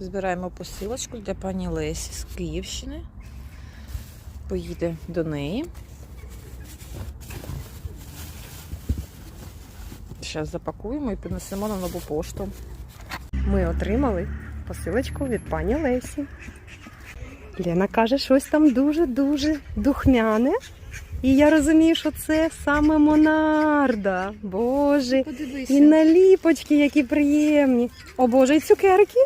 Збираємо посилочку для пані Лесі з Київщини. Поїде до неї. Зараз запакуємо і принесемо на нову пошту. Ми отримали посилочку від пані Лесі. Лена каже, щось там дуже-дуже духмяне. І я розумію, що це саме Монарда. Боже, Подивися. і наліпочки, які приємні. О Боже, і цукерки.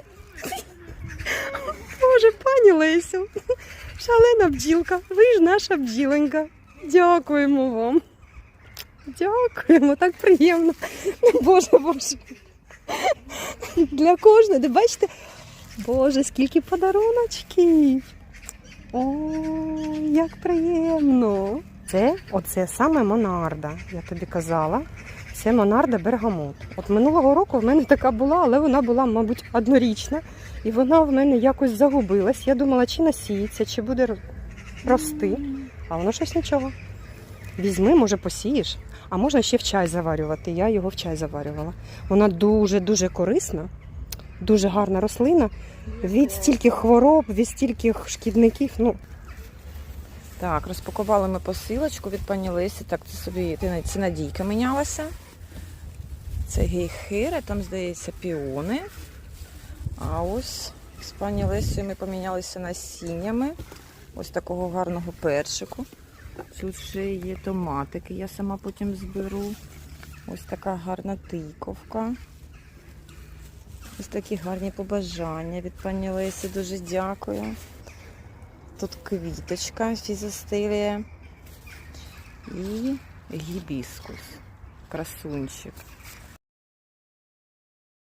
Пані Лесю, шалена бджілка, ви ж наша бджіленька. Дякуємо вам. Дякуємо, так приємно. Ну, Боже, Боже. Для кожної, де бачите, Боже, скільки подаруночків. О, як приємно. Це оце саме Монарда, я тобі казала. Це Монарда Бергамот. От минулого року в мене така була, але вона була, мабуть, однорічна. І вона в мене якось загубилась. Я думала, чи насіється, чи буде рости. А воно щось нічого. Візьми, може, посієш, а можна ще в чай заварювати. Я його в чай заварювала. Вона дуже-дуже корисна, дуже гарна рослина. Від стільки хвороб, від стільки шкідників. Ну, Так, розпакували ми посилочку від пані Лесі. Так, це собі це надійка мінялася. Це гейхири, там, здається, піони. А ось з пані Лесею ми помінялися насіннями. Ось такого гарного перчику. Тут ще є томатики, я сама потім зберу. Ось така гарна тиковка. Ось такі гарні побажання від пані Лесі. Дуже дякую. Тут квіточка фізостилія і гібіскус. Красунчик.